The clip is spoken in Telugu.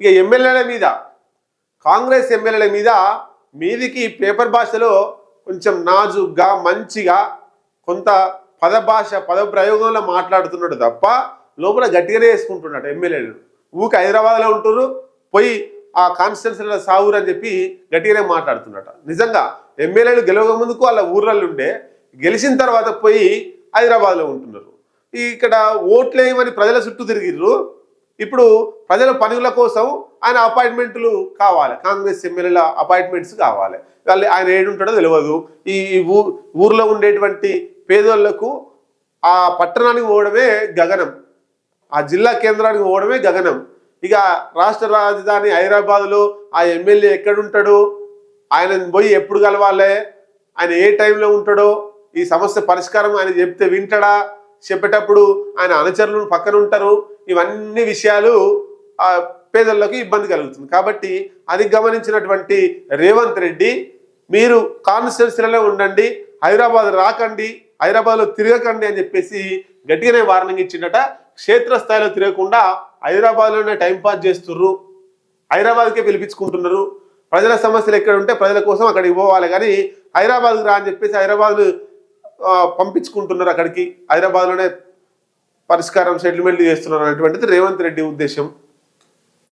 ఇక ఎమ్మెల్యేల మీద కాంగ్రెస్ ఎమ్మెల్యేల మీద మీదికి పేపర్ భాషలో కొంచెం నాజుగ్గా మంచిగా కొంత పద భాష పద ప్రయోగంలో మాట్లాడుతున్నాడు తప్ప లోపల గట్టిగానే వేసుకుంటున్నాడు ఎమ్మెల్యేలు. ఊకి హైదరాబాద్లో ఉంటున్నారు పోయి ఆ కాన్స్టిట్యున్సీలో సావురు అని చెప్పి గట్టిగానే మాట్లాడుతున్నట నిజంగా ఎమ్మెల్యేలు గెలవక ముందుకు వాళ్ళ ఊర్లలో ఉండే గెలిచిన తర్వాత పోయి హైదరాబాద్లో ఉంటున్నారు. ఇక్కడ ఓట్లేయమని ప్రజల చుట్టూ తిరిగిర్రు ఇప్పుడు ప్రజల పనుల కోసం ఆయన అపాయింట్మెంట్లు కావాలి. కాంగ్రెస్ ఎమ్మెల్యేల అపాయింట్మెంట్స్ కావాలి. వాళ్ళు ఆయన ఏడుంటాడో తెలియదు ఈ ఊ ఊర్లో ఉండేటువంటి పేదోళ్ళకు ఆ పట్టణానికి పోవడమే గగనం. ఆ జిల్లా కేంద్రానికి పోవడమే గగనం. ఇక రాష్ట్ర రాజధాని హైదరాబాద్లో ఆ ఎమ్మెల్యే ఎక్కడుంటాడు? ఆయన పోయి ఎప్పుడు కలవాలి? ఆయన ఏ టైంలో ఉంటాడో? ఈ సమస్య పరిష్కారం ఆయన చెప్తే వింటాడా? చెప్పేటప్పుడు ఆయన అనుచరులు పక్కన ఉంటారు ఇవన్నీ విషయాలు పేదల్లోకి ఇబ్బంది కలుగుతుంది. కాబట్టి అది గమనించినటువంటి రేవంత్ రెడ్డి మీరు కాన్స్టిట్యున్సీలలో ఉండండి హైదరాబాద్ రాకండి హైదరాబాద్లో తిరగకండి అని చెప్పేసి గట్టిగానే వార్నింగ్ ఇచ్చిండట. క్షేత్రస్థాయిలో తిరగకుండా హైదరాబాద్లోనే టైంపాస్ చేస్తుర్రు. హైదరాబాద్కే పిలిపించుకుంటున్నారు. ప్రజల సమస్యలు ఎక్కడ ఉంటే ప్రజల కోసం అక్కడికి పోవాలి. కానీ హైదరాబాద్కి రా అని చెప్పేసి హైదరాబాద్ పంపించుకుంటున్నారు అక్కడికి. హైదరాబాద్లోనే పరిష్కారం సెటిల్మెంట్ చేస్తున్నారు అనేటువంటిది రేవంత్ రెడ్డి ఉద్దేశం